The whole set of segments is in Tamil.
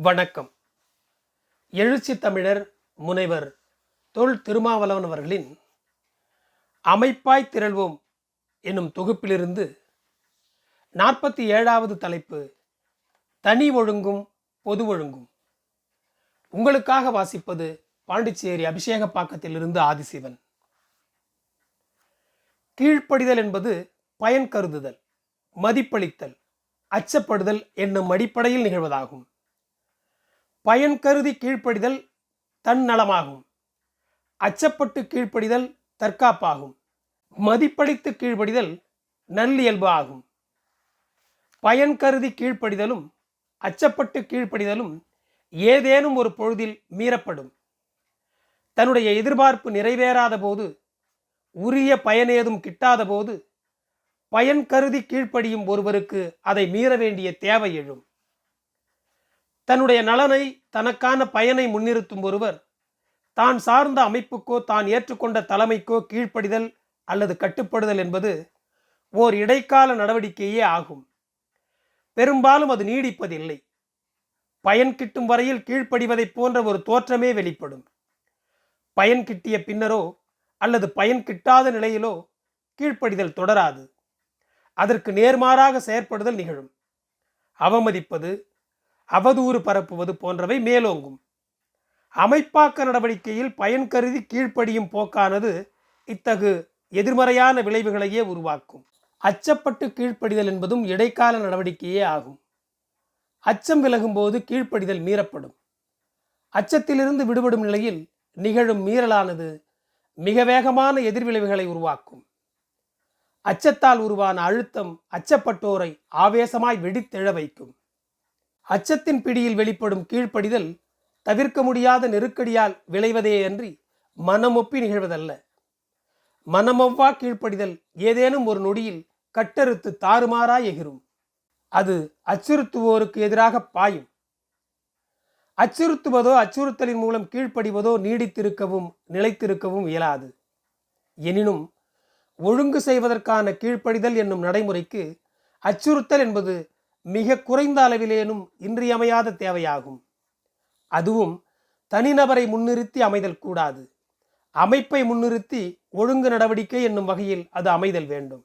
வணக்கம். எழுச்சி தமிழர் முனைவர் தொல் திருமாவளவன் அவர்களின் அமைப்பாய் திரள்வோம் என்னும் தொகுப்பிலிருந்து நாற்பத்தி ஏழாவது தலைப்பு தனி ஒழுங்கும் பொது ஒழுங்கும். உங்களுக்காக வாசிப்பது பாண்டிச்சேரி அபிஷேகப்பாக்கத்திலிருந்து ஆதிசிவன். கீழ்ப்படிதல் என்பது பயன் கருதுதல் மதிப்பளித்தல் அச்சப்படுதல் என்னும் அடிப்படையில் நிகழ்வதாகும். பயன் கருதி கீழ்ப்படிதல் தன்னலமாகும் அச்சப்பட்டு கீழ்ப்படிதல் தற்காப்பாகும். மதிப்பளித்து கீழ்ப்படிதல் நல்லியல்பு ஆகும். பயன் கருதி கீழ்ப்படிதலும் அச்சப்பட்டு கீழ்ப்படிதலும் ஏதேனும் ஒரு பொழுதில் மீறப்படும். தன்னுடைய எதிர்பார்ப்பு நிறைவேறாத போது உரிய பயனேதும் கிட்டாத போது பயன் கருதி கீழ்ப்படியும் ஒருவருக்கு அதை மீற வேண்டிய தேவை எழும். தன்னுடைய நலனை தனக்கான பயனை முன்னிறுத்தும் ஒருவர் தான் சார்ந்த அமைப்புக்கோ தான் ஏற்றுக்கொண்ட தலைமைக்கோ கீழ்ப்படிதல் அல்லது கட்டுப்படுதல் என்பது ஓர் இடைக்கால நடவடிக்கையே ஆகும். பெரும்பாலும் அது நீடிப்பதில்லை. பயன் கிட்டும் வரையில் கீழ்ப்படிவதைப் போன்ற ஒரு தோற்றமே வெளிப்படும். பயன் கிட்டிய பின்னரோ அல்லது பயன் கிட்டாத நிலையிலோ கீழ்ப்படிதல் தொடராது. அதற்கு நேர்மாறாக செயற்படுதல் நிகழும். அவமதிப்பது அவதூறு பரப்புவது போன்றவை மேலோங்கும். அமைப்பாக்க நடவடிக்கையில் பயன் கருதி கீழ்ப்படியும் போக்கானது இத்தகு எதிர்மறையான விளைவுகளையே உருவாக்கும். அச்சப்பட்டு கீழ்ப்படிதல் என்பதும் இடைக்கால நடவடிக்கையே ஆகும். அச்சம் விலகும்போது கீழ்ப்படிதல் மீறப்படும். அச்சத்திலிருந்து விடுபடும் நிலையில் நிகழும் மீறலானது மிக வேகமான எதிர்விளைவுகளை உருவாக்கும். அச்சத்தால் உருவான அழுத்தம் அச்சப்பட்டோரை ஆவேசமாய் வெடித்தெழ வைக்கும். அச்சத்தின் பிடியில் வெளிப்படும் கீழ்ப்படிதல் தவிர்க்க முடியாத நெருக்கடியால் விளைவதே அன்றி மனமொப்பி நிகழ்வதல்ல. மனமொவ்வா கீழ்ப்படிதல் ஏதேனும் ஒரு நொடியில் கட்டறுத்து தாறுமாறாய் எகிரும். அது அச்சுறுத்துவோருக்கு எதிராக பாயும். அச்சுறுத்துவதோ அச்சுறுத்தலின் மூலம் கீழ்ப்படிவதோ நீடித்திருக்கவும் நிலைத்திருக்கவும் இயலாது. எனினும் ஒழுங்கு செய்வதற்கான கீழ்ப்படிதல் என்னும் நடைமுறைக்கு அச்சுறுத்தல் என்பது மிக குறைந்த அளவிலேனும் இன்றியமையாத தேவையாகும். அதுவும் தனிநபரை முன்னிறுத்தி அமைதல் கூடாது. அமைப்பை முன்னிறுத்தி ஒழுங்கு நடவடிக்கை என்னும் வகையில் அது அமைதல் வேண்டும்.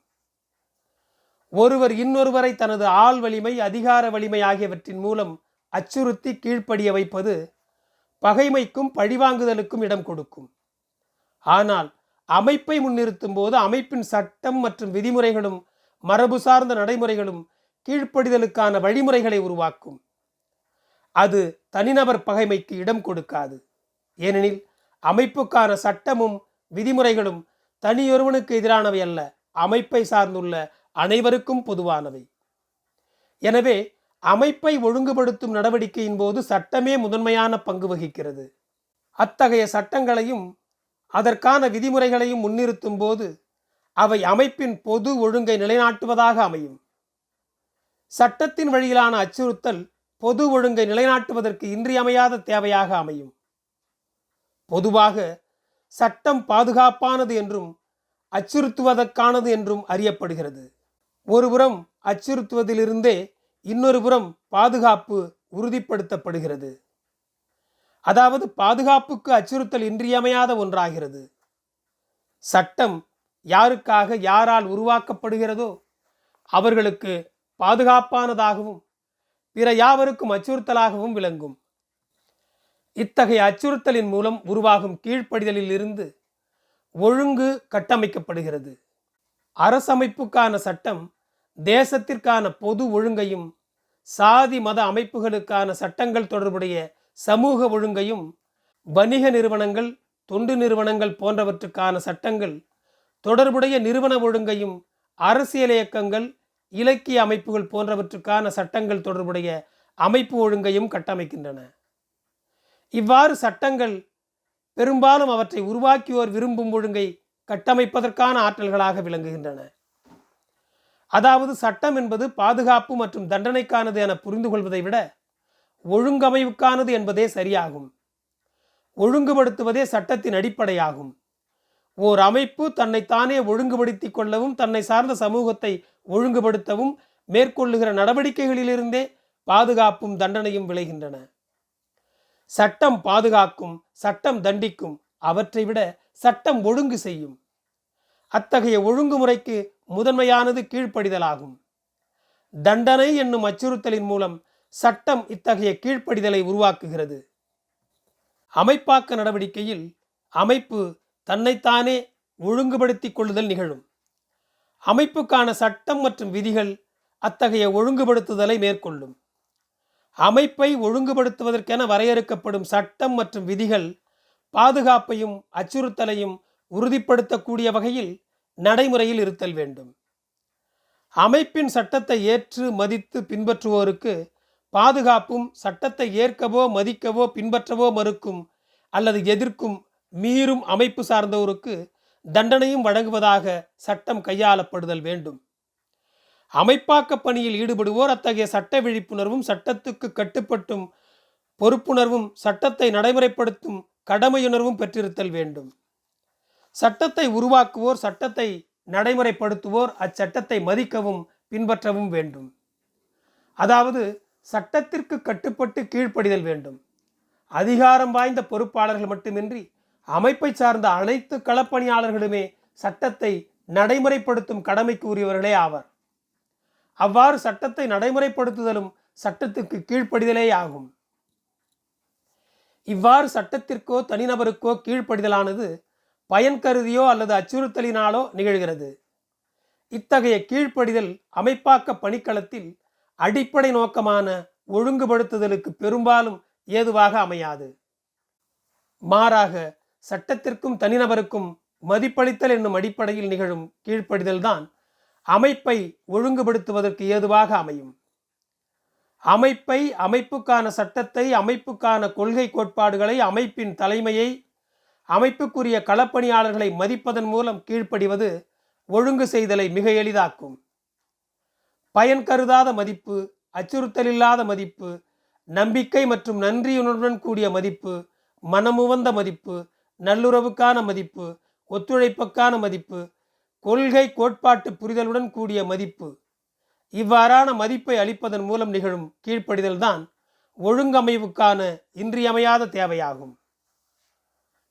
ஒருவர் இன்னொருவரை தனது ஆள் வலிமை அதிகார வலிமை ஆகியவற்றின் மூலம் அச்சுறுத்தி கீழ்ப்படிய வைப்பது பகைமைக்கும் பழிவாங்குதலுக்கும் இடம் கொடுக்கும். ஆனால் அமைப்பை முன்னிறுத்தும் போது அமைப்பின் சட்டம் மற்றும் விதிமுறைகளும் மரபு சார்ந்த நடைமுறைகளும் கீழ்ப்படிதலுக்கான வழிமுறைகளை உருவாக்கும். அது தனிநபர் பகைமைக்கு இடம் கொடுக்காது. ஏனெனில் அமைப்புக்கான சட்டமும் விதிமுறைகளும் தனியொருவனுக்கு எதிரானவை அல்ல அமைப்பை சார்ந்துள்ள அனைவருக்கும் பொதுவானவை. எனவே அமைப்பை ஒழுங்குபடுத்தும் நடவடிக்கையின் போது சட்டமே முதன்மையான பங்கு வகிக்கிறது. அத்தகைய சட்டங்களையும் அதற்கான விதிமுறைகளையும் முன்னிறுத்தும் போது அவை அமைப்பின் பொது ஒழுங்கை நிலைநாட்டுவதாக அமையும். சட்டத்தின் வழியிலான அச்சுறுத்தல் பொது ஒழுங்கை நிலைநாட்டுவதற்கு இன்றியமையாத தேவையாக அமையும். பொதுவாக சட்டம் பாதுகாப்பானது என்றும் அச்சுறுத்துவதற்கானது என்றும் அறியப்படுகிறது. ஒருபுறம் அச்சுறுத்துவதிலிருந்தே இன்னொரு புறம் பாதுகாப்பு உறுதிப்படுத்தப்படுகிறது. அதாவது பாதுகாப்புக்கு அச்சுறுத்தல் இன்றியமையாத ஒன்றாகிறது. சட்டம் யாருக்காக யாரால் உருவாக்கப்படுகிறதோ அவர்களுக்கு பாதுகாப்பானதாகவும் பிற யாவருக்கும் அச்சுறுத்தலாகவும் விளங்கும். இத்தகைய அச்சுறுத்தலின் மூலம் உருவாகும் கீழ்ப்படிதலில் இருந்து ஒழுங்கு கட்டமைக்கப்படுகிறது. அரசமைப்புக்கான சட்டம் தேசத்திற்கான பொது ஒழுங்கையும் சாதி மத அமைப்புகளுக்கான சட்டங்கள் தொடர்புடைய சமூக ஒழுங்கையும் வணிக நிறுவனங்கள் தொண்டு நிறுவனங்கள் போன்றவற்றுக்கான சட்டங்கள் தொடர்புடைய நிறுவன ஒழுங்கையும் அரசியல் இயக்கங்கள் இலக்கிய அமைப்புகள் போன்றவற்றுக்கான சட்டங்கள் தொடர்புடைய அமைப்பு ஒழுங்கையும் கட்டமைக்கின்றன. இவ்வாறு சட்டங்கள் பெரும்பாலும் அவற்றை உருவாக்கியோர் விரும்பும் ஒழுங்கை கட்டமைப்பதற்கான ஆற்றல்களாக விளங்குகின்றன. அதாவது சட்டம் என்பது பாதுகாப்பு மற்றும் தண்டனைக்கானது என புரிந்து கொள்வதை விட ஒழுங்கமைவுக்கானது என்பதே சரியாகும். ஒழுங்குபடுத்துவதே சட்டத்தின் அடிப்படையாகும். ஓர் அமைப்பு தன்னைத்தானே ஒழுங்குபடுத்திக் கொள்ளவும் தன்னை சார்ந்த சமூகத்தை ஒழுங்குபடுத்தவும் மேற்கொள்ளுகிற நடவடிக்கைகளிலிருந்தே பாதுகாப்பும் தண்டனையும் விளைகின்றன. சட்டம் பாதுகாக்கும் சட்டம் தண்டிக்கும் அவற்றை விட சட்டம் ஒழுங்கு செய்யும். அத்தகைய ஒழுங்குமுறைக்கு முதன்மையானது கீழ்ப்படிதலாகும். தண்டனை என்னும் அச்சுறுத்தலின் மூலம் சட்டம் இத்தகைய கீழ்ப்படிதலை உருவாக்குகிறது. அமைப்பாக்க நடவடிக்கையில் அமைப்பு தன்னைத்தானே ஒழுங்குபடுத்திக் கொள்ளுதல் நிகழும். அமைப்புக்கான சட்டம் மற்றும் விதிகள் அத்தகைய ஒழுங்குபடுத்துதலை மேற்கொள்ளும். அமைப்பை ஒழுங்குபடுத்துவதற்கென வரையறுக்கப்படும் சட்டம் மற்றும் விதிகள் பாதுகாப்பையும் அச்சுறுத்தலையும் உறுதிப்படுத்தக்கூடிய வகையில் நடைமுறையில் இருத்தல் வேண்டும். அமைப்பின் சட்டத்தை ஏற்று மதித்து பின்பற்றுவோருக்கு பாதுகாப்பும் சட்டத்தை ஏற்கவோ மதிக்கவோ பின்பற்றவோ மறுக்கும் அல்லது எதிர்க்கும் மீறும் அமைப்பு சார்ந்தோருக்கு தண்டனையும் வழங்குவதாக சட்டம் கையாளப்படுதல் வேண்டும். அமைப்பாக்க பணியில் ஈடுபடுவோர் அத்தகைய சட்ட விழிப்புணர்வும் சட்டத்துக்கு கட்டுப்பட்டும் பொறுப்புணர்வும் சட்டத்தை நடைமுறைப்படுத்தும் கடமையுணர்வும் பெற்றிருத்தல் வேண்டும். சட்டத்தை உருவாக்குவோர் சட்டத்தை நடைமுறைப்படுத்துவோர் அச்சட்டத்தை மதிக்கவும் பின்பற்றவும் வேண்டும். அதாவது சட்டத்திற்கு கட்டுப்பட்டு கீழ்ப்படிதல் வேண்டும். அதிகாரம் வாய்ந்த பொறுப்பாளர்கள் மட்டுமின்றி அமைப்பை சார்ந்த அனைத்து களப்பணியாளர்களுமே சட்டத்தை நடைமுறைப்படுத்தும் கடமைக்கு உரியவர்களே ஆவர். அவ்வாறு சட்டத்தை நடைமுறைப்படுத்துதலும் சட்டத்துக்கு கீழ்ப்படிதலே ஆகும். இவ்வாறு சட்டத்திற்கோ தனிநபருக்கோ கீழ்ப்படிதலானது பயன் கருதியோ அல்லது அச்சுறுத்தலினாலோ நிகழ்கிறது. இத்தகைய கீழ்ப்படிதல் அமைப்பாக்க பணிக்களத்தில் அடிப்படை நோக்கமான ஒழுங்குபடுத்துதலுக்கு பெரும்பாலும் ஏதுவாக அமையாது. மாறாக சட்டத்திற்கும் தனிநபருக்கும் மதிப்பளித்தல் என்னும் அடிப்படையில் நிகழும் கீழ்ப்படிதல்தான் அமைப்பை ஒழுங்குபடுத்துவதற்கு ஏதுவாக அமையும். அமைப்பை அமைப்புக்கான சட்டத்தை அமைப்புக்கான கொள்கை கோட்பாடுகளை அமைப்பின் தலைமையை அமைப்புக்குரிய களப்பணியாளர்களை மதிப்பதன் மூலம் கீழ்ப்படிவது ஒழுங்கு செய்தலை மிக எளிதாக்கும். பயன் கருதாத மதிப்பு அச்சுறுத்தலில்லாத மதிப்பு நம்பிக்கை மற்றும் நன்றியுணர்வுடன் கூடிய மதிப்பு மனமுவந்த மதிப்பு நல்லுறவுக்கான மதிப்பு ஒத்துழைப்புக்கான மதிப்பு கொள்கை கோட்பாட்டு புரிதலுடன் கூடிய மதிப்பு. இவ்வாறான மதிப்பை அளிப்பதன் மூலம் நிகழும் கீழ்ப்படிதல்தான் ஒழுங்கமைவுக்கான இன்றியமையாத தேவையாகும்.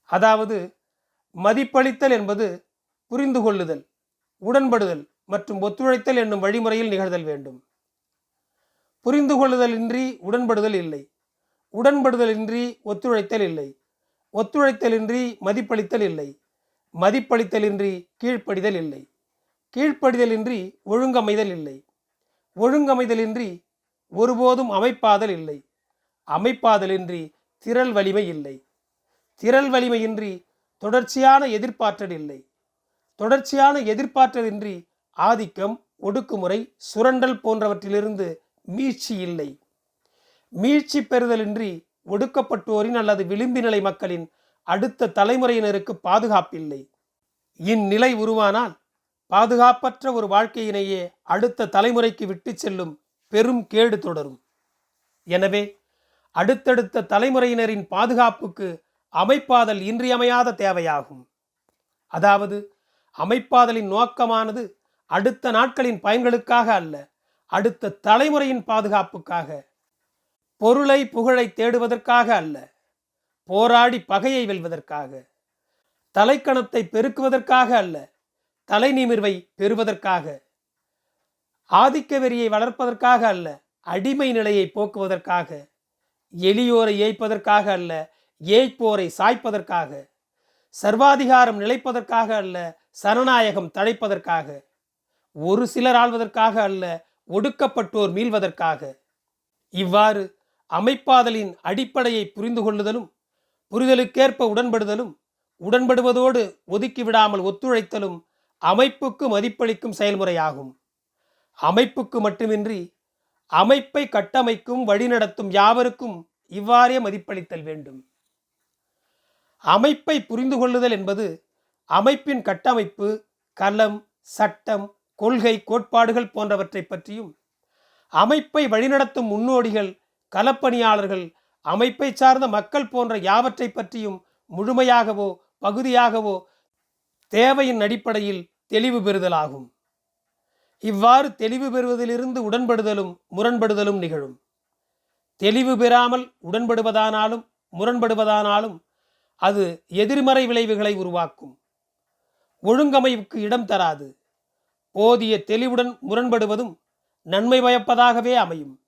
அதாவது மதிப்பளித்தல் என்பது புரிந்து கொள்ளுதல் உடன்படுதல் மற்றும் ஒத்துழைத்தல் என்னும் வழிமுறையில் நிகழ்தல் வேண்டும். புரிந்து கொள்ளுதலின்றி உடன்படுதல் இல்லை உடன்படுதலின்றி ஒத்துழைத்தல் இல்லை. ஒத்துழைத்தலின்றி மதிப்பளித்தல் இல்லை. மதிப்பளித்தலின்றி கீழ்ப்படிதல் இல்லை. கீழ்ப்படிதலின்றி ஒழுங்கமைதல் இல்லை. ஒழுங்கமைதலின்றி ஒருபோதும் அமைப்பாதல் இல்லை. அமைப்பாதலின்றி திரள் வலிமை இல்லை. திரள் வலிமையின்றி தொடர்ச்சியான எதிர்பார்த்தல் இல்லை. தொடர்ச்சியான எதிர்பார்த்தலின்றி ஆதிக்கம் ஒடுக்குமுறை சுரண்டல் போன்றவற்றிலிருந்து மீட்சி இல்லை. மீட்சி பெறுதலின்றி ஒடுக்கப்பட்டோரின் அல்லது விளிம்பு நிலை மக்களின் அடுத்த தலைமுறையினருக்கு பாதுகாப்பில்லை. இந்நிலை உருவானால் பாதுகாப்பற்ற ஒரு வாழ்க்கையினையே அடுத்த தலைமுறைக்கு விட்டு செல்லும் பெரும் கேடு தொடரும். எனவே அடுத்தடுத்த தலைமுறையினரின் பாதுகாப்புக்கு அமைப்பாதல் இன்றியமையாத தேவையாகும். அதாவது அமைப்பாதலின் நோக்கமானது அடுத்த நாட்களின் பயன்களுக்காக அல்ல அடுத்த தலைமுறையின் பாதுகாப்புக்காக. பொருளை புகழை தேடுவதற்காக அல்ல போராடி பகையை வெல்வதற்காக. தலைக்கணத்தை பெருக்குவதற்காக அல்ல தலை நிமிர்வை பெறுவதற்காக. ஆதிக்க வெறியை வளர்ப்பதற்காக அல்ல அடிமை நிலையை போக்குவதற்காக. எளியோரை ஏய்ப்பதற்காக அல்ல ஏய்ப்போரை சாய்ப்பதற்காக. சர்வாதிகாரம் நிலைப்பதற்காக அல்ல சனநாயகம் தழைப்பதற்காக. ஒரு சிலர் ஆள்வதற்காக அல்ல ஒடுக்கப்பட்டோர் மீள்வதற்காக. இவ்வாறு அமைப்பாதலின் அடிப்படையை புரிந்து கொள்ளுதலும் புரிதலுக்கேற்ப உடன்படுதலும் உடன்படுவதோடு ஒதுக்கிவிடாமல் ஒத்துழைத்தலும் அமைப்புக்கு மதிப்பளிக்கும் செயல்முறையாகும். அமைப்புக்கு மட்டுமின்றி அமைப்பை கட்டமைக்கும் வழிநடத்தும் யாவருக்கும் இவ்வாறே மதிப்பளித்தல் வேண்டும். அமைப்பை புரிந்து கொள்ளுதல் என்பது அமைப்பின் கட்டமைப்பு கலம் சட்டம் கொள்கை கோட்பாடுகள் போன்றவற்றை பற்றியும் அமைப்பை வழிநடத்தும் முன்னோடிகள் களப்பணியாளர்கள் அமைப்பை சார்ந்த மக்கள் போன்ற யாவற்றை பற்றியும் முழுமையாகவோ பகுதியாகவோ தேவையின் அடிப்படையில் தெளிவு பெறுதலாகும். இவ்வாறு தெளிவு பெறுவதிலிருந்து உடன்படுதலும் முரண்படுதலும் நிகழும். தெளிவு பெறாமல் உடன்படுவதானாலும் முரண்படுவதானாலும் அது எதிர்மறை விளைவுகளை உருவாக்கும். ஒழுங்கமைவுக்கு இடம் தராது. போதிய தெளிவுடன் முரண்படுவதும் நன்மை பயப்பதாகவே அமையும்.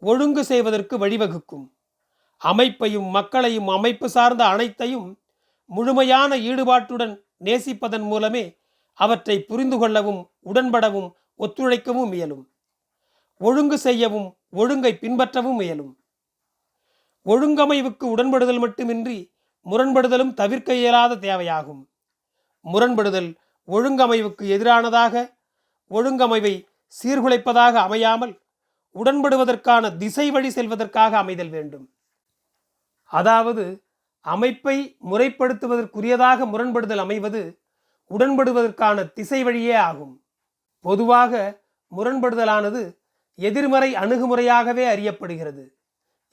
ஒழுங்கு செய்வதற்கு வழிவகுக்கும். அமைப்பையும் மக்களையும் அமைப்பு சார்ந்த அனைத்தையும் முழுமையான ஈடுபாட்டுடன் நேசிப்பதன் மூலமே அவற்றை புரிந்து கொள்ளவும் உடன்படவும் ஒத்துழைக்கவும் இயலும். ஒழுங்கு செய்யவும் ஒழுங்கை பின்பற்றவும் இயலும். ஒழுங்கமைவுக்கு உடன்படுதல் மட்டுமின்றி முரண்படுதலும் தவிர்க்க இயலாத தேவையாகும். முரண்படுதல் ஒழுங்கமைவுக்கு எதிரானதாக ஒழுங்கமைவை சீர்குலைப்பதாக அமையாமல் உடன்படுவதற்கான திசை வழி செல்வதற்காக அமைதல் வேண்டும். அதாவது அமைப்பை முறைப்படுத்துவதற்குரியதாக முரண்படுதல் அமைவது உடன்படுவதற்கான திசை வழியே ஆகும். பொதுவாக முரண்படுதலானது எதிர்மறை அணுகுமுறையாகவே அறியப்படுகிறது.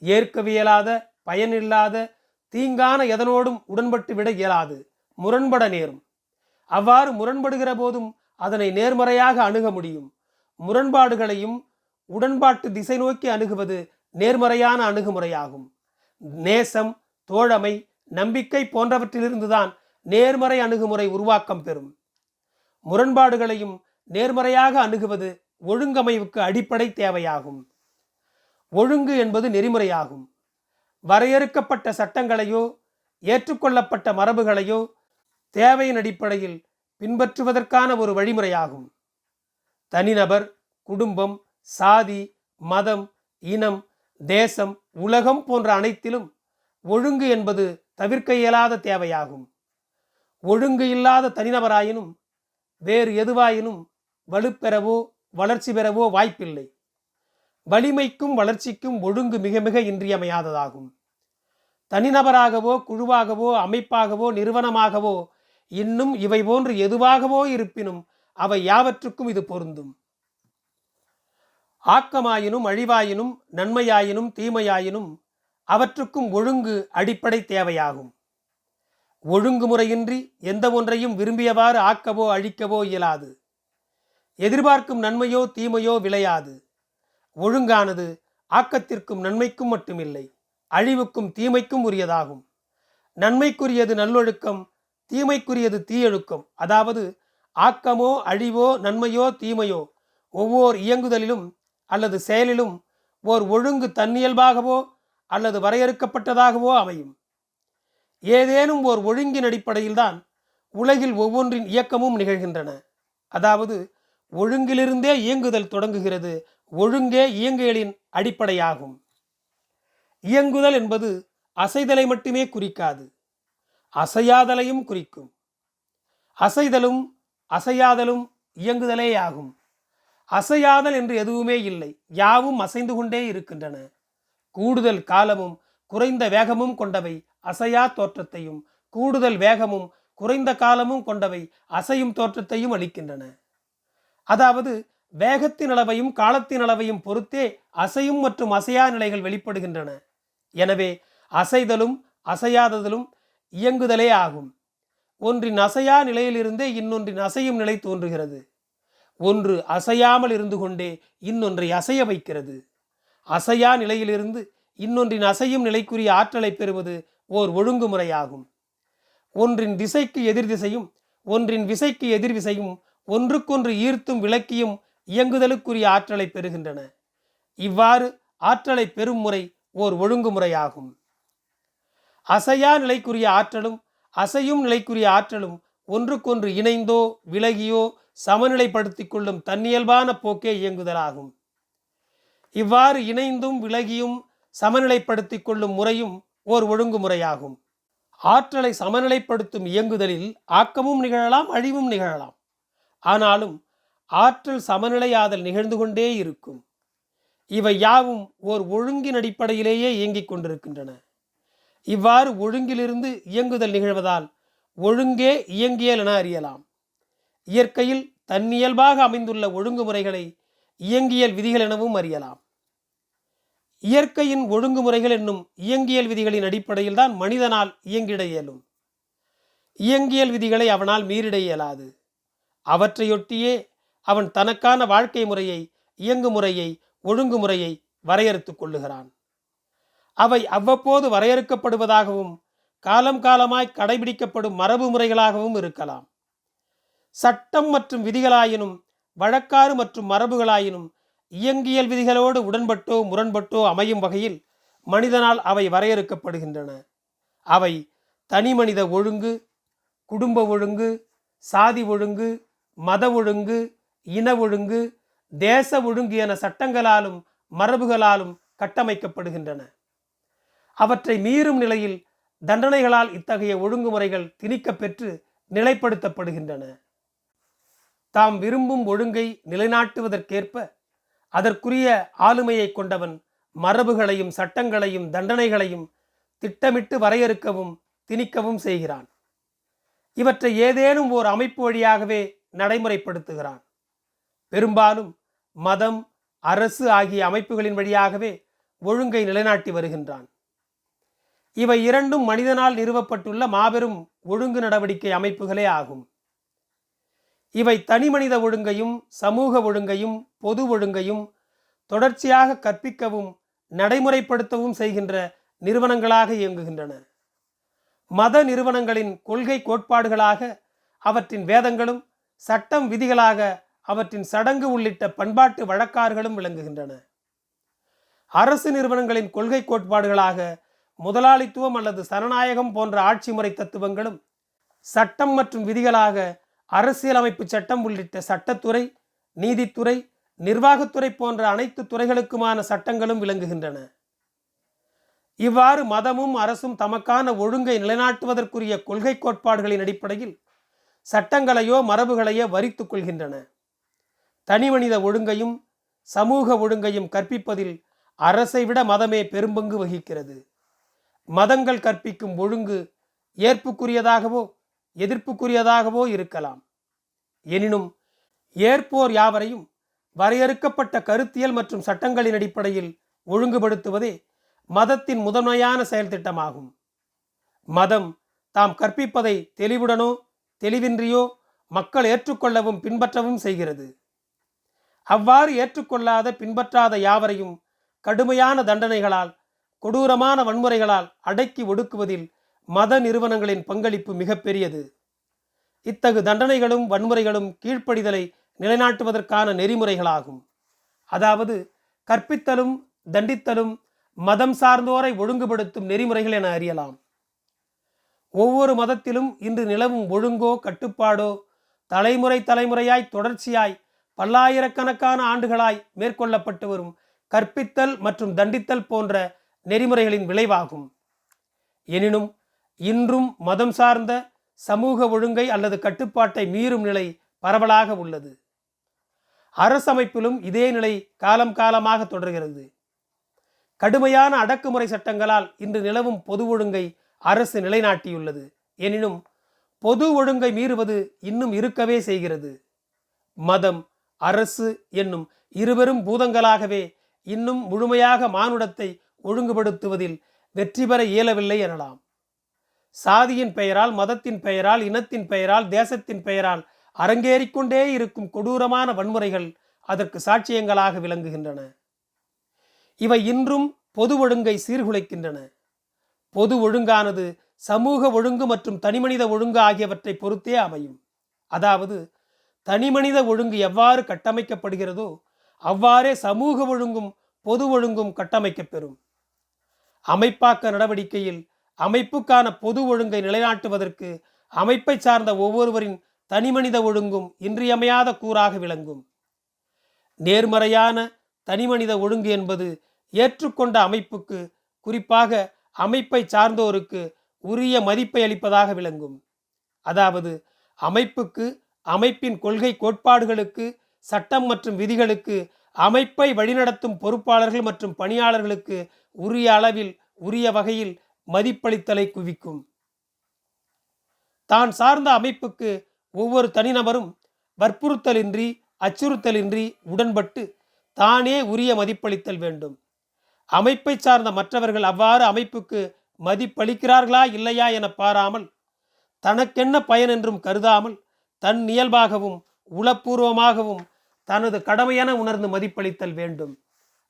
ஏற்கவியலாத பயனில்லாத தீங்கான எதனோடும் உடன்பட்டு விட இயலாது. முரண்பட நேரும். அவ்வாறு முரண்படுகிற போதும் அதனை நேர்மறையாக அணுக முடியும். முரண்பாடுகளையும் உடன்பாட்டு திசை நோக்கி அணுகுவது நேர்மறையான அணுகுமுறையாகும். நேசம் தோழமை நம்பிக்கை போன்றவற்றிலிருந்துதான் நேர்மறை அணுகுமுறை உருவாக்கம் பெறும். முரண்பாடுகளையும் நேர்மறையாக அணுகுவது ஒழுங்கமைவுக்கு அடிப்படை தேவையாகும். ஒழுங்கு என்பது நெறிமுறையாகும். வரையறுக்கப்பட்ட சட்டங்களையோ ஏற்றுக்கொள்ளப்பட்ட மரபுகளையோ தேவையின் அடிப்படையில் பின்பற்றுவதற்கான ஒரு வழிமுறையாகும். தனிநபர் குடும்பம் சாதி மதம் இனம் தேசம் உலகம் போன்ற அனைத்திலும் ஒழுங்கு என்பது தவிர்க்க இயலாத தேவையாகும். ஒழுங்கு இல்லாத தனிநபராயினும் வேறு எதுவாயினும் வலுப்பெறவோ வளர்ச்சி பெறவோ வாய்ப்பில்லை. வலிமைக்கும் வளர்ச்சிக்கும் ஒழுங்கு மிக மிக இன்றியமையாததாகும். தனிநபராகவோ குழுவாகவோ அமைப்பாகவோ நிறுவனமாகவோ இன்னும் இவை போன்று எதுவாகவோ இருப்பினும் அவை யாவற்றுக்கும் இது பொருந்தும். ஆக்கமாயினும் அழிவாயினும் நன்மையாயினும் தீமையாயினும் அவற்றுக்கும் ஒழுங்கு அடிப்படை தேவையாகும். ஒழுங்குமுறையின்றி எந்த ஒன்றையும் விரும்பியவாறு ஆக்கவோ அழிக்கவோ இயலாது. எதிர்பார்க்கும் நன்மையோ தீமையோ விளையாது. ஒழுங்கானது ஆக்கத்திற்கும் நன்மைக்கும் மட்டுமில்லை அழிவுக்கும் தீமைக்கும் உரியதாகும். நன்மைக்குரியது நல்லொழுக்கம் தீமைக்குரியது தீயொழுக்கம். அதாவது ஆக்கமோ அழிவோ நன்மையோ தீமையோ ஒவ்வொரு இயங்குதலிலும் அல்லது செயலிலும் ஓர் ஒழுங்கு தன்னியல்பாகவோ அல்லது வரையறுக்கப்பட்டதாகவோ அமையும். ஏதேனும் ஓர் ஒழுங்கின் அடிப்படையில்தான் உலகில் ஒவ்வொன்றின் இயக்கமும் நிகழ்கின்றன. அதாவது ஒழுங்கிலிருந்தே இயங்குதல் தொடங்குகிறது ஒழுங்கே இயங்கியலின் அடிப்படையாகும். இயங்குதல் என்பது அசைதலை மட்டுமே குறிக்காது அசையாதலையும் குறிக்கும். அசைதலும் அசையாதலும் இயங்குதலேயாகும். அசையாதல் என்று எதுவுமே இல்லை. யாவும் அசைந்து கொண்டே இருக்கின்றன. கூடுதல் காலமும் குறைந்த வேகமும் கொண்டவை அசையா தோற்றத்தையும் கூடுதல் வேகமும் குறைந்த காலமும் கொண்டவை அசையும் தோற்றத்தையும் அளிக்கின்றன. அதாவது வேகத்தின் அளவையும் காலத்தின் அளவையும் பொறுத்தே அசையும் மற்றும் அசையா நிலைகள் வெளிப்படுகின்றன. எனவே அசைதலும் அசையாததலும் இயங்குதலே ஆகும். ஒன்றின் அசையா நிலையிலிருந்தே இன்னொன்றின் அசையும் நிலை தோன்றுகிறது. ஒன்று அசையாமல் இருந்து கொண்டே இன்னொன்றை அசைய வைக்கிறது. அசையா நிலையிலிருந்து இன்னொன்றின் அசையும் நிலைக்குரிய ஆற்றலை பெறுவது ஓர் ஒழுங்குமுறையாகும். ஒன்றின் திசைக்கு எதிர் திசையும் ஒன்றின் விசைக்கு எதிர் விசையும் ஒன்றுக்கொன்று ஈர்த்தும் விளக்கியும் இயங்குதலுக்குரிய ஆற்றலை பெறுகின்றன. இவ்வாறு ஆற்றலை பெறும் முறை ஓர் ஒழுங்குமுறையாகும். அசையா நிலைக்குரிய ஆற்றலும் அசையும் நிலைக்குரிய ஆற்றலும் ஒன்றுக்கொன்று இணைந்தோ விலகியோ சமநிலைப்படுத்திக் கொள்ளும் தன்னியல்பான போக்கே இயங்குதலாகும். இவ்வாறு இணைந்தும் விலகியும் சமநிலைப்படுத்திக் கொள்ளும் முறையும் ஓர் ஒழுங்குமுறையாகும். ஆற்றலை சமநிலைப்படுத்தும் இயங்குதலில் ஆக்கமும் நிகழலாம் அழிவும் நிகழலாம். ஆனாலும் ஆற்றல் சமநிலையாதல் நிகழ்ந்து கொண்டே இருக்கும். இவை யாவும் ஓர் ஒழுங்கின் அடிப்படையிலேயே இயங்கிக் கொண்டிருக்கின்றன. இவ்வாறு ஒழுங்கிலிருந்து இயங்குதல் நிகழ்வதால் ஒழுங்கே இயங்கியல் என அறியலாம். இயற்கையில் தன்னியல்பாக அமைந்துள்ள ஒழுங்குமுறைகளை இயங்கியல் விதிகள் எனவும் அறியலாம். இயற்கையின் ஒழுங்குமுறைகள் என்னும் இயங்கியல் விதிகளின் அடிப்படையில் தான் மனிதனால் இயங்கிட இயலும். இயங்கியல் விதிகளை அவனால் மீறிட இயலாது. அவற்றையொட்டியே அவன் தனக்கான வாழ்க்கை முறையை இயங்குமுறையை ஒழுங்குமுறையை வரையறுத்துக் கொள்ளுகிறான். அவை அவ்வப்போது வரையறுக்கப்படுவதாகவும் காலம் காலமாய் கடைபிடிக்கப்படும் மரபு முறைகளாகவும் இருக்கலாம். சட்டம் மற்றும் விதிகளாயினும் வழக்காறு மற்றும் மரபுகளாயினும் இயங்கியல் விதிகளோடு உடன்பட்டோ முரண்பட்டோ அமையும் வகையில் மனிதனால் அவை வரையறுக்கப்படுகின்றன. அவை தனிமனித ஒழுங்கு குடும்ப ஒழுங்கு சாதி ஒழுங்கு மத ஒழுங்கு இன ஒழுங்கு தேச ஒழுங்கு என சட்டங்களாலும் மரபுகளாலும் கட்டமைக்கப்படுகின்றன. அவற்றை மீறும் நிலையில் தண்டனைகளால் இத்தகைய ஒழுங்குமுறைகள் திணிக்கப்பெற்று நிலைப்படுத்தப்படுகின்றன. தாம் விரும்பும் ஒழுங்கை நிலைநாட்டுவதற்கேற்ப அதற்குரிய ஆளுமையை கொண்டவன் மரபுகளையும் சட்டங்களையும் தண்டனைகளையும் திட்டமிட்டு வரையறுக்கவும் திணிக்கவும் செய்கிறான். இவற்றை ஏதேனும் ஓர் அமைப்பு வழியாகவே நடைமுறைப்படுத்துகிறான். பெரும்பாலும் மதம் அரசு ஆகிய அமைப்புகளின் வழியாகவே ஒழுங்கை நிலைநாட்டி வருகின்றான். இவை இரண்டும் மனிதனால் நிறுவப்பட்டுள்ள மாபெரும் ஒழுங்கு நடவடிக்கை அமைப்புகளே ஆகும். இவை தனிமனித ஒழுங்கையும் சமூக ஒழுங்கையும் பொது ஒழுங்கையும் தொடர்ச்சியாக கற்பிக்கவும் நடைமுறைப்படுத்தவும் செய்கின்ற நிறுவனங்களாக இயங்குகின்றன. மத நிறுவனங்களின் கொள்கை கோட்பாடுகளாக அவற்றின் வேதங்களும் சட்டம் விதிகளாக அவற்றின் சடங்கு உள்ளிட்ட பண்பாட்டு வழக்காறுகளும் விளங்குகின்றன. அரசு நிறுவனங்களின் கொள்கை கோட்பாடுகளாக முதலாளித்துவம் அல்லது சனநாயகம் போன்ற ஆட்சி முறை தத்துவங்களும் சட்டம் மற்றும் விதிகளாக அரசியலமைப்பு சட்டம் உள்ளிட்ட சட்டத்துறை நீதித்துறை நிர்வாகத்துறை போன்ற அனைத்து துறைகளுக்குமான சட்டங்களும் விளங்குகின்றன. இவ்வாறு மதமும் அரசும் தமக்கான ஒழுங்கை நிலைநாட்டுவதற்குரிய கொள்கை கோட்பாடுகளின் அடிப்படையில் சட்டங்களையோ மரபுகளையோ வரித்துக் கொள்கின்றன. தனிமனித ஒழுங்கையும் சமூக ஒழுங்கையும் கற்பிப்பதில் அரசை விட மதமே பெரும்பங்கு வகிக்கிறது. மதங்கள் கற்பிக்கும் ஒழுங்கு ஏற்புக்குரியதாகவோ எதிர்ப்புக்குரியதாகவோ இருக்கலாம். எனினும் ஏற்போர் யாவரையும் வரையறுக்கப்பட்ட கருத்தியல் மற்றும் சட்டங்களின் அடிப்படையில் ஒழுங்குபடுத்துவதே மதத்தின் முதன்மையான செயல் திட்டமாகும் மதம் தாம் கற்பிப்பதை தெளிவுடனோ தெளிவின்றியோ மக்கள் ஏற்றுக்கொள்ளவும் பின்பற்றவும் செய்கிறது. அவ்வாறு ஏற்றுக்கொள்ளாத பின்பற்றாத யாவரையும் கடுமையான தண்டனைகளால் கொடூரமான வன்முறைகளால் அடக்கி ஒடுக்குவதில் மத நிறுவனங்களின் பங்களிப்பு மிகப்பெரியது. இத்தகு தண்டனைகளும் வன்முறைகளும் கீழ்ப்படிதலை நிலைநாட்டுவதற்கான நெறிமுறைகளாகும். அதாவது கற்பித்தலும் தண்டித்தலும் மதம் சார்ந்தோரை ஒழுங்குபடுத்தும் நெறிமுறைகள் என அறியலாம். ஒவ்வொரு மதத்திலும் இன்று நிலவும் ஒழுங்கோ கட்டுப்பாடோ தலைமுறை தலைமுறையாய் தொடர்ச்சியாய் பல்லாயிரக்கணக்கான ஆண்டுகளாய் மேற்கொள்ளப்பட்டு வரும் கற்பித்தல் மற்றும் தண்டித்தல் போன்ற நெறிமுறைகளின் விளைவாகும். எனினும் இன்றும் மதம் சார்ந்த சமூக ஒழுங்கை அல்லது கட்டுப்பாட்டை மீறும் நிலை பரவலாக உள்ளது. அரசமைப்பிலும் இதே நிலை காலம் காலமாக தொடர்கிறது. கடுமையான அடக்குமுறை சட்டங்களால் இன்று நிலவும் பொது ஒழுங்கை அரசு நிலைநாட்டியுள்ளது. எனினும் பொது ஒழுங்கை மீறுவது இன்னும் இருக்கவே செய்கிறது. மதம் அரசு என்னும் இருவரும் பூதங்களாகவே இன்னும் முழுமையாக மானுடத்தை ஒழுங்குபடுத்துவதில் வெற்றி பெற இயலவில்லை எனலாம். சாதியின் பெயரால் மதத்தின் பெயரால் இனத்தின் பெயரால் தேசத்தின் பெயரால் அரங்கேறிக்கொண்டே இருக்கும் கொடூரமான வன்முறைகள் அதற்கு சாட்சியங்களாக விளங்குகின்றன. இவை இன்றும் பொது ஒழுங்கை சீர்குலைக்கின்றன. பொது ஒழுங்கானது சமூக ஒழுங்கு மற்றும் தனிமனித ஒழுங்கு ஆகியவற்றை பொறுத்தே அமையும். அதாவது தனிமனித ஒழுங்கு எவ்வாறு கட்டமைக்கப்படுகிறதோ அவ்வாறே சமூக ஒழுங்கும் பொது ஒழுங்கும் கட்டமைக்கப்பெறும். அமைப்பாக்க நடவடிக்கையில் அமைப்புக்கான பொது ஒழுங்கை நிலைநாட்டுவதற்கு அமைப்பை சார்ந்த ஒவ்வொருவரின் தனிமனித ஒழுங்கும் இன்றியமையாத கூறாக விளங்கும். நேர்மறையான தனிமனித ஒழுங்கு என்பது ஏற்றுக்கொண்ட அமைப்புக்கு குறிப்பாக அமைப்பை சார்ந்தோருக்கு உரிய மதிப்பை அளிப்பதாக விளங்கும். அதாவது அமைப்புக்கு அமைப்பின் கொள்கை கோட்பாடுகளுக்கு சட்டம் மற்றும் விதிகளுக்கு அமைப்பை வழிநடத்தும் பொறுப்பாளர்கள் மற்றும் பணியாளர்களுக்கு உரிய அளவில் உரிய வகையில் மதிப்பளித்தலை குவிக்கும். தான் சார்ந்த அமைப்புக்கு ஒவ்வொரு தனிநபரும் வற்புறுத்தலின்றி அச்சுறுத்தலின்றி உடன்பட்டு தானே உரிய மதிப்பளித்தல் வேண்டும். அமைப்பை சார்ந்த மற்றவர்கள் அவ்வாறு அமைப்புக்கு மதிப்பளிக்கிறார்களா இல்லையா என பாராமல் தனக்கென்ன பயன் என்றும் கருதாமல் தன் இயல்பாகவும் உளப்பூர்வமாகவும் தனது கடமையென உணர்ந்து மதிப்பளித்தல் வேண்டும்.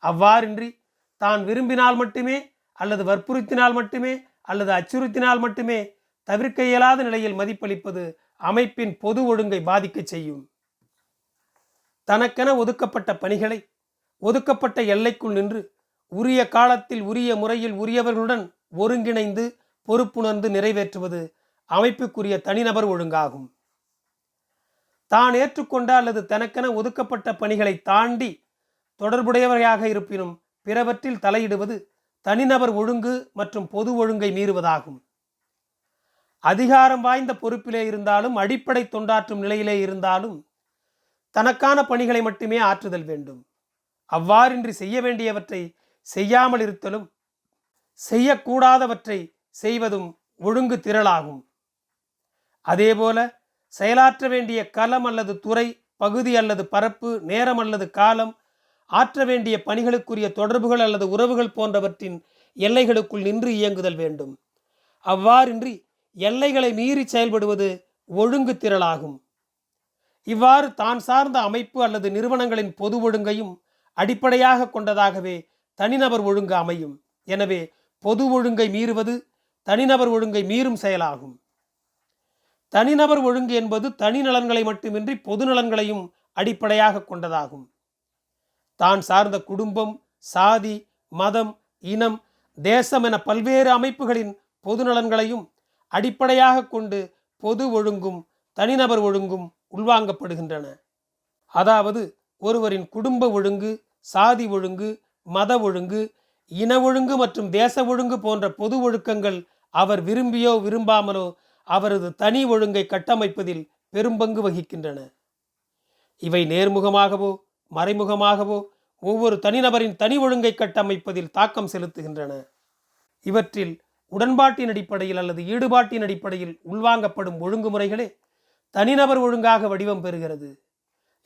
அவ்வாறின்றி தான் விரும்பினால் மட்டுமே அல்லது வற்புறுத்தினால் மட்டுமே அல்லது அச்சுறுத்தினால் மட்டுமே தவிர்க்க இயலாத நிலையில் மதிப்பளிப்பது அமைப்பின் பொது ஒழுங்கை பாதிக்கச் செய்யும். தனக்கென ஒதுக்கப்பட்ட பணிகளை ஒதுக்கப்பட்ட எல்லைக்குள் நின்று உரிய காலத்தில் உரிய முறையில் உரியவர்களுடன் ஒருங்கிணைந்து பொறுப்புணர்ந்து நிறைவேற்றுவது அமைப்புக்குரிய தனிநபர் ஒழுங்காகும். தான் ஏற்றுக்கொண்ட அல்லது தனக்கென ஒதுக்கப்பட்ட பணிகளை தாண்டி தொடர்புடையவரையாக இருப்பினும் பிறவற்றில் தலையிடுவது தனிநபர் ஒழுங்கு மற்றும் பொது ஒழுங்கை மீறுவதாகும். அதிகாரம் வாய்ந்த பொறுப்பிலே இருந்தாலும் அடிப்படை தொண்டாற்றும் நிலையிலே இருந்தாலும் தனக்கான பணிகளை மட்டுமே ஆற்றுதல் வேண்டும். அவ்வாறின்றி செய்ய வேண்டியவற்றை செய்யாமல் இருத்தலும் செய்யக்கூடாதவற்றை செய்வதும் ஒழுங்கு திரளாகும். அதேபோல செயலாற்ற வேண்டிய களம் அல்லது துறை பகுதி அல்லது பரப்பு நேரம் அல்லது காலம் ஆற்ற வேண்டிய பணிகளுக்குரிய தொடர்புகள் அல்லது உறவுகள் போன்றவற்றின் எல்லைகளுக்குள் நின்று இயங்குதல் வேண்டும். அவ்வாறின்றி எல்லைகளை மீறி செயல்படுவது ஒழுங்கு திரளாகும். இவ்வாறு தான் சார்ந்த அமைப்பு அல்லது நிறுவனங்களின் பொது ஒழுங்கையும் அடிப்படையாக கொண்டதாகவே தனிநபர் ஒழுங்கு அமையும். எனவே பொது ஒழுங்கை மீறுவது தனிநபர் ஒழுங்கை மீறும் செயலாகும். தனிநபர் ஒழுங்கு என்பது தனி நலன்களை மட்டுமின்றி பொது நலன்களையும் அடிப்படையாக கொண்டதாகும். தான் சார்ந்த குடும்பம் சாதி மதம் இனம் தேசம் என பல்வேறு அமைப்புகளின் பொது நலன்களையும் அடிப்படையாக கொண்டு பொது ஒழுங்கும் தனிநபர் ஒழுங்கும் உள்வாங்கப்படுகின்றன. அதாவது ஒருவரின் குடும்ப ஒழுங்கு சாதி ஒழுங்கு மத ஒழுங்கு இன ஒழுங்கு மற்றும் தேச ஒழுங்கு போன்ற பொது ஒழுக்கங்கள் அவர் விரும்பியோ விரும்பாமலோ அவரது தனி ஒழுங்கை கட்டமைப்பதில் பெரும்பங்கு வகிக்கின்றன. இவை நேர்முகமாகவோ மறைமுகமாகவோ ஒவ்வொரு தனிநபரின் தனி ஒழுங்கை கட்டமைப்பதில் தாக்கம் செலுத்துகின்றன. இவற்றில் உடன்பாட்டின் அடிப்படையில் அல்லது ஈடுபாட்டின் அடிப்படையில் உள்வாங்கப்படும் ஒழுங்குமுறைகளே தனிநபர் ஒழுங்காக வடிவம் பெறுகிறது.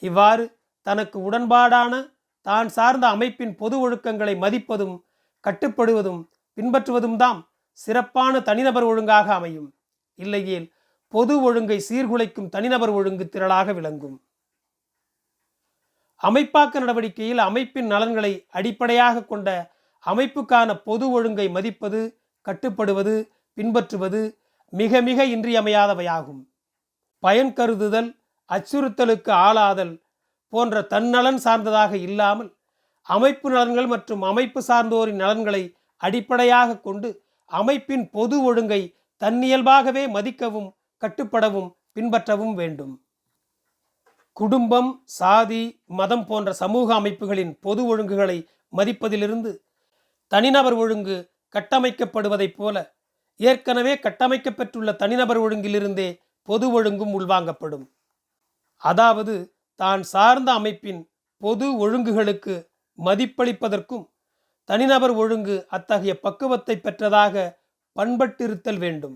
இவ்வாறு தனக்கு உடன்பாடான தான் சார்ந்த அமைப்பின் பொது ஒழுக்கங்களை மதிப்பதும் கட்டுப்படுவதும் பின்பற்றுவதும் தாம் சிறப்பான தனிநபர் ஒழுங்காக அமையும். இல்லையேல் பொது ஒழுங்கை சீர்குலைக்கும் தனிநபர் ஒழுங்கு திரளாக விளங்கும். அமைப்பாக்க நடவடிக்கையில் அமைப்பின் நலன்களை அடிப்படையாக கொண்ட அமைப்புக்கான பொது ஒழுங்கை மதிப்பது கட்டுப்படுவது பின்பற்றுவது மிக மிக இன்றியமையாதவையாகும். பயன் கருதுதல் அச்சுறுத்தலுக்கு ஆளாதல் போன்ற தன்னலன் சார்ந்ததாக இல்லாமல் அமைப்பு நலன்கள் மற்றும் அமைப்பு சார்ந்தோரின் நலன்களை அடிப்படையாக கொண்டு அமைப்பின் பொது ஒழுங்கை தன்னியல்பாகவே மதிக்கவும் கட்டுப்படவும் பின்பற்றவும் வேண்டும். குடும்பம் சாதி மதம் போன்ற சமூக அமைப்புகளின் பொது ஒழுங்குகளை மதிப்பதிலிருந்து தனிநபர் ஒழுங்கு கட்டமைக்கப்படுவதைப் போல ஏற்கனவே கட்டமைக்கப்பெற்றுள்ள தனிநபர் ஒழுங்கிலிருந்தே பொது ஒழுங்கும் உள்வாங்கப்படும். அதாவது தான் சார்ந்த அமைப்பின் பொது ஒழுங்குகளுக்கு மதிப்பளிப்பதற்கும் தனிநபர் ஒழுங்கு அத்தகைய பக்குவத்தை பெற்றதாக பண்பட்டிருத்தல் வேண்டும்.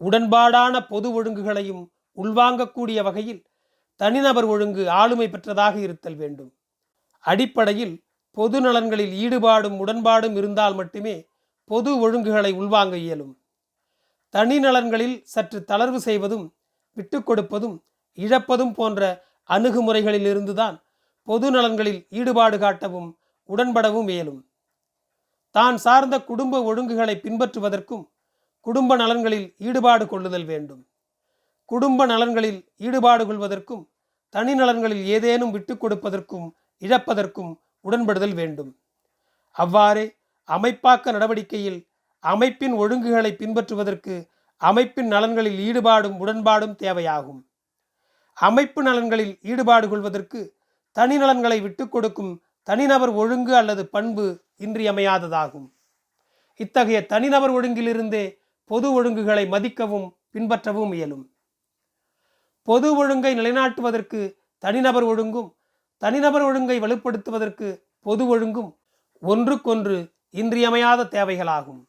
உடன்பாடான பொது ஒழுங்குகளையும் உள்வாங்கக்கூடிய வகையில் தனிநபர் ஒழுங்கு ஆளுமை பெற்றதாக இருத்தல் வேண்டும். அடிப்படையில் பொது நலன்களில் ஈடுபாடும் உடன்பாடும் இருந்தால் மட்டுமே பொது ஒழுங்குகளை உள்வாங்க இயலும். தனி நலன்களில் சற்று தளர்வு செய்வதும் விட்டு கொடுப்பதும் இழப்பதும் போன்ற அணுகுமுறைகளிலிருந்துதான் பொது நலன்களில் ஈடுபாடு காட்டவும் உடன்படவும் இயலும். தான் சார்ந்த குடும்ப ஒழுங்குகளை பின்பற்றுவதற்கும் குடும்ப நலன்களில் ஈடுபாடு கொள்ளுதல் வேண்டும். குடும்ப நலன்களில் ஈடுபாடு கொள்வதற்கும் தனி நலன்களில் ஏதேனும் விட்டு கொடுப்பதற்கும் இழப்பதற்கும் உடன்படுதல் வேண்டும். அவ்வாறே அமைப்பாக்க நடவடிக்கையில் அமைப்பின் ஒழுங்குகளை பின்பற்றுவதற்கு அமைப்பின் நலன்களில் ஈடுபாடும் உடன்பாடும் தேவையாகும். அமைப்பு நலன்களில் ஈடுபாடு கொள்வதற்கு தனி நலன்களை விட்டு கொடுக்கும் தனிநபர் ஒழுங்கு அல்லது பண்பு இன்றியமையாததாகும். இத்தகைய தனிநபர் ஒழுங்கிலிருந்தே பொது ஒழுங்குகளை மதிக்கவும் பின்பற்றவும் இயலும். பொது ஒழுங்கை நிலைநாட்டுவதற்கு தனிநபர் ஒழுங்கும் தனிநபர் ஒழுங்கை வலுப்படுத்துவதற்கு பொது ஒழுங்கும் ஒன்றுக்கொன்று இன்றியமையாத தேவைகளாகும்.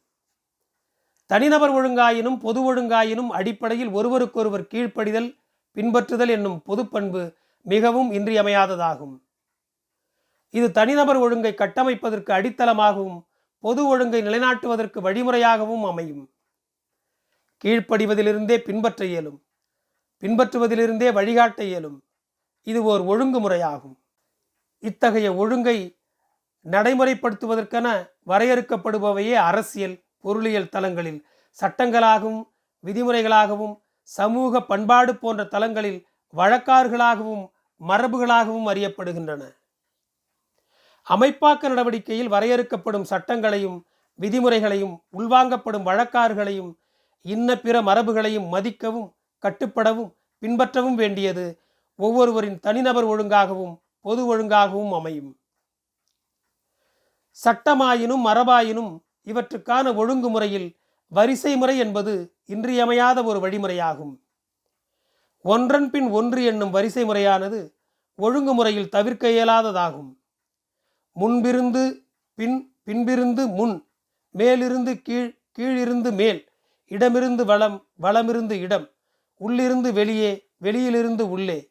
தனிநபர் ஒழுங்காயினும் பொது ஒழுங்காயினும் அடிப்படையில் ஒருவருக்கொருவர் கீழ்ப்படிதல் பின்பற்றுதல் என்னும் பொதுப்பண்பு மிகவும் இன்றியமையாததாகும். இது தனிநபர் ஒழுங்கை கட்டமைப்பதற்கு அடித்தளமாகவும் பொது ஒழுங்கை நிலைநாட்டுவதற்கு வழிமுறையாகவும் அமையும். கீழ்ப்படிவதிலிருந்தே பின்பற்ற இயலும். பின்பற்றுவதிலிருந்தே வழிகாட்ட இயலும். இது ஓர் ஒழுங்குமுறையாகும். இத்தகைய ஒழுங்கை நடைமுறைப்படுத்துவதற்கென வரையறுக்கப்படுபவையே அரசியல் பொருளியல் தளங்களில் சட்டங்களாகவும் விதிமுறைகளாகவும் சமூக பண்பாடு போன்ற தளங்களில் வழக்காறுகளாகவும் மரபுகளாகவும் அறியப்படுகின்றன. அமைப்பாக்க நடவடிக்கையில் வரையறுக்கப்படும் சட்டங்களையும் விதிமுறைகளையும் உள்வாங்கப்படும் வழக்காறுகளையும் இன்ன பிற மரபுகளையும் மதிக்கவும் கட்டுப்படவும் பின்பற்றவும் வேண்டியது. ஒவ்வொருவரின் தனிநபர் ஒழுங்காகவும் பொது ஒழுங்காகவும் அமையும். சட்டமாயினும் மரபாயினும் இவற்றுக்கான ஒழுங்குமுறையில் வரிசை முறை என்பது இன்றியமையாத ஒரு வழிமுறையாகும். ஒன்றன் பின் ஒன்று என்னும் வரிசை முறையானது ஒழுங்குமுறையில் தவிர்க்க இயலாததாகும். முன்பிருந்து பின் பின்பிருந்து முன் மேலிருந்து கீழ் கீழிருந்து மேல் இடமிருந்து வளம் வளமிருந்து இடம் உள்ளிருந்து வெளியே வெளியிலிருந்து உள்ளே.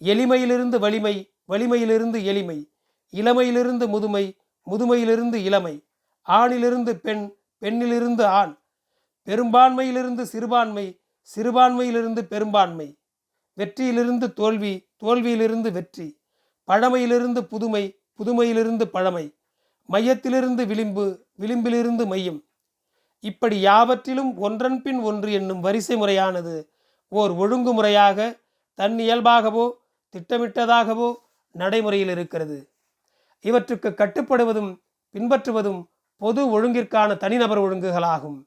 எளிமையிலிருந்து வலிமை வலிமையிலிருந்து எளிமை. இளமையிலிருந்து முதுமை முதுமையிலிருந்து இளமை. ஆணிலிருந்து பெண் பெண்ணிலிருந்து ஆண். பெரும்பான்மையிலிருந்து சிறுபான்மை சிறுபான்மையிலிருந்து பெரும்பான்மை. வெற்றியிலிருந்து தோல்வி தோல்வியிலிருந்து வெற்றி. பழமையிலிருந்து புதுமை புதுமையிலிருந்து பழமை. மையத்திலிருந்து விளிம்பு விளிம்பிலிருந்து மையம். இப்படி யாவற்றிலும் ஒன்றன் பின் ஒன்று என்னும் வரிசை முறையானது ஓர் ஒழுங்குமுறையாக தன் இயல்பாகவோ திட்டமிட்டதாகவோ நடைமுறையில் இருக்கிறது. இவற்றுக்கு கட்டுப்படுவதும் பின்பற்றுவதும் பொது ஒழுங்கிற்கான தனிநபர் ஒழுங்குகளாகும்.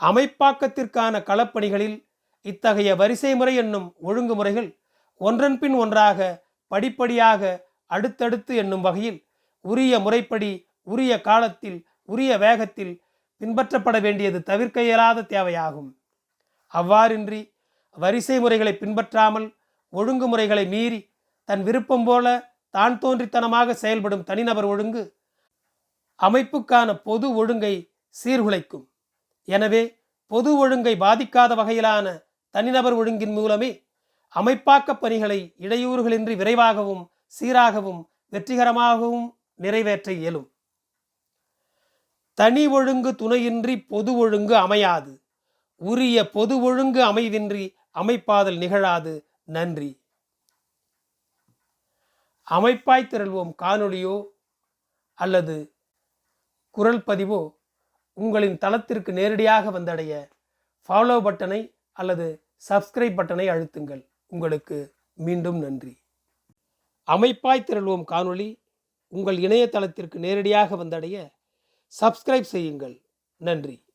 அமைப்பாக்கத்திற்கான களப்பணிகளில் இத்தகைய வரிசை முறை என்னும் ஒழுங்குமுறைகள் ஒன்றன்பின் ஒன்றாக படிப்படியாக அடுத்தடுத்து என்னும் வகையில் உரிய முறைப்படி உரிய காலத்தில் உரிய வேகத்தில் பின்பற்றப்பட வேண்டியது தவிர்க்க இயலாத தேவையாகும். அவ்வாறின்றி வரிசை முறைகளை பின்பற்றாமல் ஒழுங்குமுறைகளை மீறி தன் விருப்பம் போல தான் தோன்றித்தனமாக செயல்படும் தனிநபர் ஒழுங்கு அமைப்புக்கான பொது ஒழுங்கை சீர்குலைக்கும். எனவே பொது ஒழுங்கை பாதிக்காத வகையிலான தனிநபர் ஒழுங்கின் மூலமே அமைப்பாக்க பணிகளை இடையூறுகளின்றி விரைவாகவும் சீராகவும் வெற்றிகரமாகவும் நிறைவேற்ற இயலும். தனி ஒழுங்கு துணையின்றி பொது ஒழுங்கு அமையாது. உரிய பொது ஒழுங்கு அமைவின்றி அமைப்பாதல் நிகழாது. நன்றி. அமைப்பாய் திரள்வோம் காணொளியோ அல்லது குரல் பதிவோ உங்களின் தளத்திற்கு நேரடியாக வந்தடைய ஃபாலோ பட்டனை அல்லது சப்ஸ்கிரைப் பட்டனை அழுத்துங்கள். உங்களுக்கு மீண்டும் நன்றி. அமைப்பாய் திரள்வோம் காணொளி உங்கள் இணையதளத்திற்கு நேரடியாக வந்தடைய சப்ஸ்கிரைப் செய்யுங்கள். நன்றி.